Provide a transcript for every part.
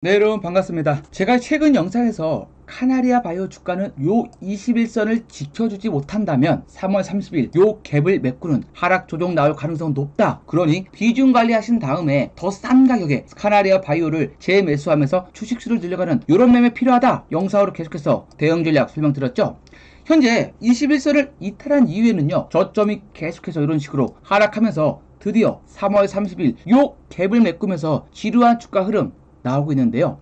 네 여러분 반갑습니다. 제가 최근 영상에서 카나리아 바이오 주가는 요 21선을 지켜주지 못한다면 3월 30일 요 갭을 메꾸는 하락 조정 나올 가능성 높다. 그러니 비중 관리하신 다음에 더 싼 가격에 카나리아 바이오를 재매수하면서 주식수를 늘려가는 요런 매매 필요하다. 영상으로 계속해서 대응 전략 설명드렸죠. 현재 21선을 이탈한 이후에는요 저점이 계속해서 이런 식으로 하락하면서 드디어 3월 30일 요 갭을 메꾸면서 지루한 주가 흐름 나오고 있는데요.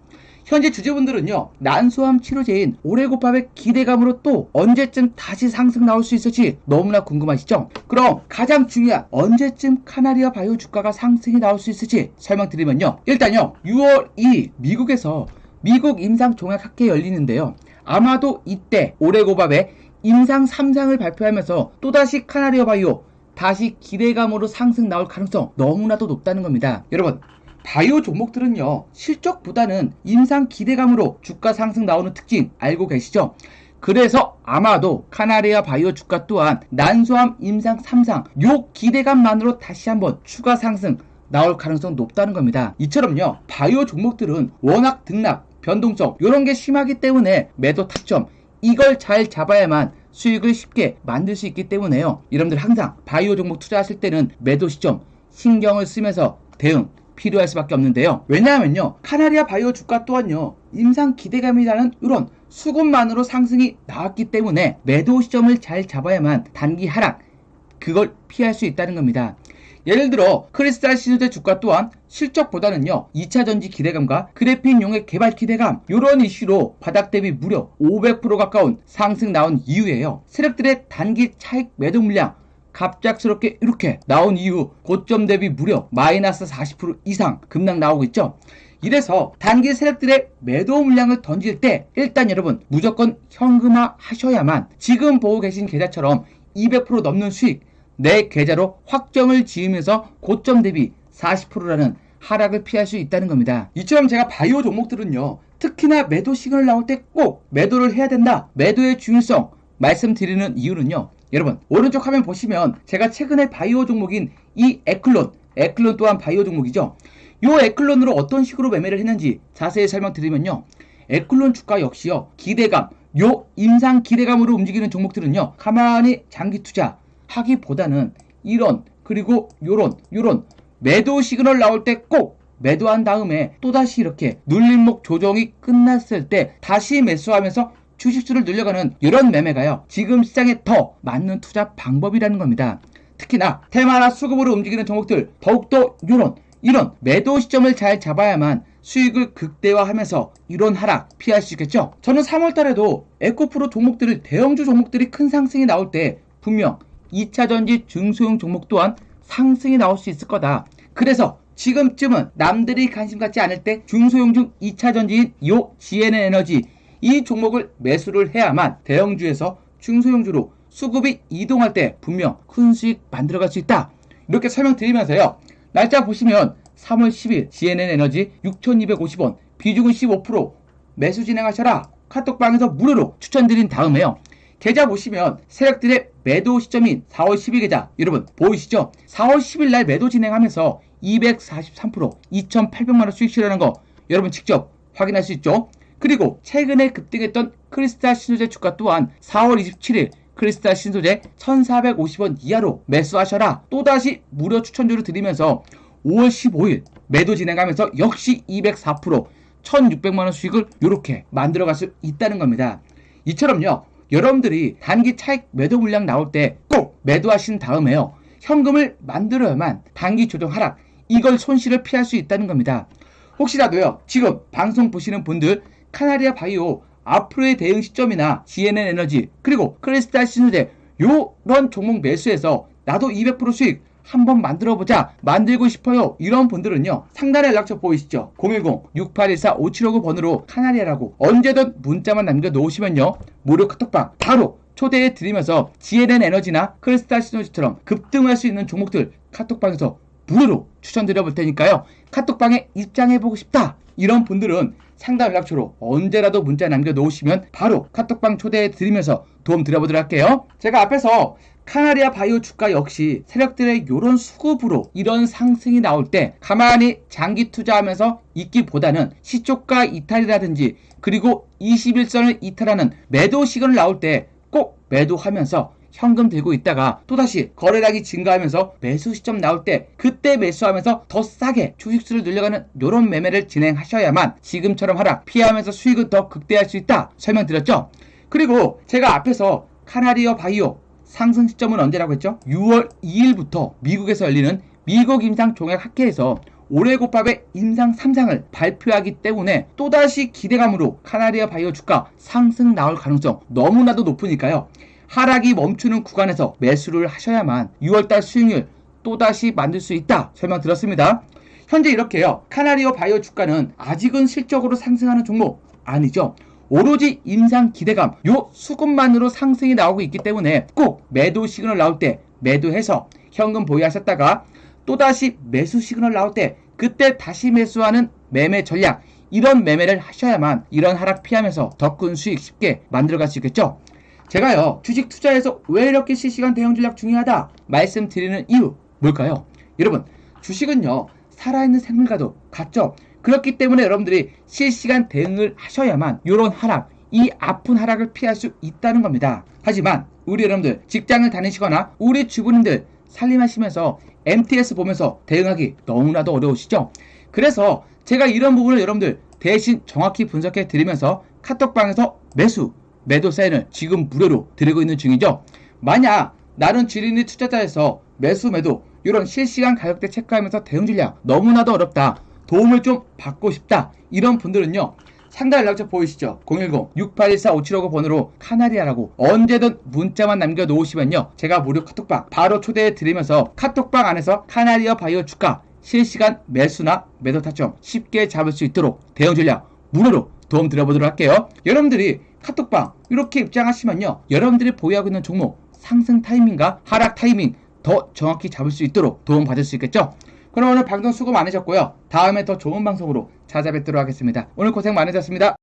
현재 주주분들은요 난소암 치료제인 오레고팝의 기대감으로 또 언제쯤 다시 상승 나올 수 있을지 너무나 궁금하시죠? 그럼 가장 중요한 언제쯤 카나리아 바이오 주가가 상승이 나올 수 있을지 설명드리면요 일단요 6월 2일 미국에서 미국 임상종약학회 열리는데요 아마도 이때 오레고밥의 임상 3상을 발표하면서 또다시 카나리아 바이오 다시 기대감으로 상승 나올 가능성 너무나도 높다는 겁니다 여러분 바이오 종목들은요 실적보다는 임상 기대감으로 주가 상승 나오는 특징 알고 계시죠? 그래서 아마도 카나리아 바이오 주가 또한 난소암 임상 3상 요 기대감만으로 다시 한번 추가 상승 나올 가능성 높다는 겁니다. 이처럼요 바이오 종목들은 워낙 등락, 변동성 이런 게 심하기 때문에 매도 타점 이걸 잘 잡아야만 수익을 쉽게 만들 수 있기 때문에요. 여러분들 항상 바이오 종목 투자하실 때는 매도 시점 신경을 쓰면서 대응 필요할 수밖에 없는데요. 왜냐하면요. 카나리아 바이오 주가 또한요. 임상 기대감이라는 이런 수급만으로 상승이 나왔기 때문에 매도 시점을 잘 잡아야만 단기 하락 그걸 피할 수 있다는 겁니다. 예를 들어 크리스탈 시누제 주가 또한 실적보다는요 2차 전지 기대감과 그래핀용의 개발 기대감 이런 이슈로 바닥 대비 무려 500% 가까운 상승 나온 이유예요. 세력들의 단기 차익 매도 물량 갑작스럽게 이렇게 나온 이후 고점 대비 무려 마이너스 40% 이상 급락 나오고 있죠. 이래서 단기 세력들의 매도 물량을 던질 때 일단 여러분 무조건 현금화 하셔야만 지금 보고 계신 계좌처럼 200% 넘는 수익 내 계좌로 확정을 지으면서 고점 대비 40%라는 하락을 피할 수 있다는 겁니다. 이처럼 제가 바이오 종목들은요. 특히나 매도 시그널 나올 때 꼭 매도를 해야 된다. 매도의 중요성 말씀드리는 이유는요. 여러분 오른쪽 화면 보시면 제가 최근에 바이오 종목인 이 에클론 에클론 또한 바이오 종목이죠? 요 에클론으로 어떤 식으로 매매를 했는지 자세히 설명드리면요. 에클론 주가 역시요 기대감 요 임상 기대감으로 움직이는 종목들은요 가만히 장기 투자 하기보다는 이런 그리고 요런 요런 매도 시그널 나올 때 꼭 매도한 다음에 또다시 이렇게 눌림목 조정이 끝났을 때 다시 매수하면서 주식수를 늘려가는 이런 매매가요. 지금 시장에 더 맞는 투자 방법이라는 겁니다. 특히나 테마나 수급으로 움직이는 종목들 더욱더 이런 이런 매도 시점을 잘 잡아야만 수익을 극대화하면서 이런 하락 피할 수 있겠죠. 저는 3월 달에도 에코프로 종목들을 대형주 종목들이 큰 상승이 나올 때 분명 2차전지 중소형 종목 또한 상승이 나올 수 있을 거다. 그래서 지금쯤은 남들이 관심 갖지 않을 때 중소형 중 2차전지인 요 GNN 에너지 이 종목을 매수를 해야만 대형주에서 중소형주로 수급이 이동할 때 분명 큰 수익 만들어갈 수 있다. 이렇게 설명드리면서요. 날짜 보시면 3월 10일 GNN 에너지 6,250원 비중은 15% 매수 진행하셔라. 카톡방에서 무료로 추천드린 다음에요. 계좌 보시면 세력들의 매도 시점인 4월 10일 계좌 여러분 보이시죠? 4월 10일 날 매도 진행하면서 243% 2,800만원 수익 실현한 거 여러분 직접 확인할 수 있죠? 그리고 최근에 급등했던 크리스탈 신소재 주가 또한 4월 27일 크리스탈 신소재 1450원 이하로 매수하셔라 또다시 무료 추천주를 드리면서 5월 15일 매도 진행하면서 역시 204% 1600만원 수익을 이렇게 만들어갈 수 있다는 겁니다. 이처럼요 여러분들이 단기 차익 매도 물량 나올 때 꼭 매도하신 다음에요 현금을 만들어야만 단기 조정 하락 이걸 손실을 피할 수 있다는 겁니다. 혹시라도요 지금 방송 보시는 분들 카나리아 바이오 앞으로의 대응 시점이나 GNN 에너지 그리고 크리스탈 신소재 요런 종목 매수해서 나도 200% 수익 한번 만들어 보자 만들고 싶어요. 이런 분들은요 상단에 연락처 보이시죠? 010-6814-5759 번으로 카나리아라고 언제든 문자만 남겨 놓으시면요 무료 카톡방 바로 초대해 드리면서 GNN 에너지나 크리스탈 시너지처럼 급등할 수 있는 종목들 카톡방에서 무료로 추천드려 볼 테니까요 카톡방에 입장해 보고 싶다 이런 분들은 상담 연락처로 언제라도 문자 남겨 놓으시면 바로 카톡방 초대해 드리면서 도움 드려보도록 할게요. 제가 앞에서 카나리아 바이오 주가 역시 세력들의 요런 수급으로 이런 상승이 나올 때 가만히 장기 투자하면서 있기보다는 시초가 이탈이라든지 그리고 21선을 이탈하는 매도 시간을 나올 때 꼭 매도하면서 현금 들고 있다가 또다시 거래량이 증가하면서 매수 시점 나올 때 그때 매수하면서 더 싸게 주식수를 늘려가는 요런 매매를 진행하셔야만 지금처럼 하락 피하면서 수익을 더 극대화할 수 있다 설명드렸죠 그리고 제가 앞에서 카나리어 바이오 상승 시점은 언제라고 했죠 6월 2일부터 미국에서 열리는 미국 임상 종합 학회에서 올해 곱합의 임상 3상을 발표하기 때문에 또다시 기대감으로 카나리아 바이오 주가 상승 나올 가능성 너무나도 높으니까요. 하락이 멈추는 구간에서 매수를 하셔야만 6월달 수익률 또다시 만들 수 있다 설명드렸습니다. 현재 이렇게요. 카나리오 바이오 주가는 아직은 실적으로 상승하는 종목 아니죠. 오로지 임상 기대감, 요 수급만으로 상승이 나오고 있기 때문에 꼭 매도 시그널 나올 때 매도해서 현금 보유하셨다가 또다시 매수 시그널 나올 때 그때 다시 매수하는 매매 전략 이런 매매를 하셔야만 이런 하락 피하면서 더 큰 수익 쉽게 만들어갈 수 있겠죠. 제가요 주식 투자에서 왜 이렇게 실시간 대응 전략 중요하다 말씀드리는 이유 뭘까요? 여러분 주식은요 살아있는 생물과도 같죠. 그렇기 때문에 여러분들이 실시간 대응을 하셔야만 이런 하락 이 아픈 하락을 피할 수 있다는 겁니다. 하지만 우리 여러분들 직장을 다니시거나 우리 주부님들 살림하시면서 MTS 보면서 대응하기 너무나도 어려우시죠? 그래서 제가 이런 부분을 여러분들 대신 정확히 분석해 드리면서 카톡방에서 매수, 매도 사인을 지금 무료로 드리고 있는 중이죠. 만약 나는 지린이 투자자에서 매수, 매도 이런 실시간 가격대 체크하면서 대응 전략 너무나도 어렵다. 도움을 좀 받고 싶다. 이런 분들은요. 상단 연락처 보이시죠? 010-6814-5759 번호로 카나리아라고 언제든 문자만 남겨놓으시면요. 제가 무료 카톡방 바로 초대해 드리면서 카톡방 안에서 카나리아 바이오 주가 실시간 매수나 매도 타점 쉽게 잡을 수 있도록 대응 전략 무료로 도움 드려보도록 할게요. 여러분들이 카톡방 이렇게 입장하시면요. 여러분들이 보유하고 있는 종목 상승 타이밍과 하락 타이밍 더 정확히 잡을 수 있도록 도움 받을 수 있겠죠? 그럼 오늘 방송 수고 많으셨고요. 다음에 더 좋은 방송으로 찾아뵙도록 하겠습니다. 오늘 고생 많으셨습니다.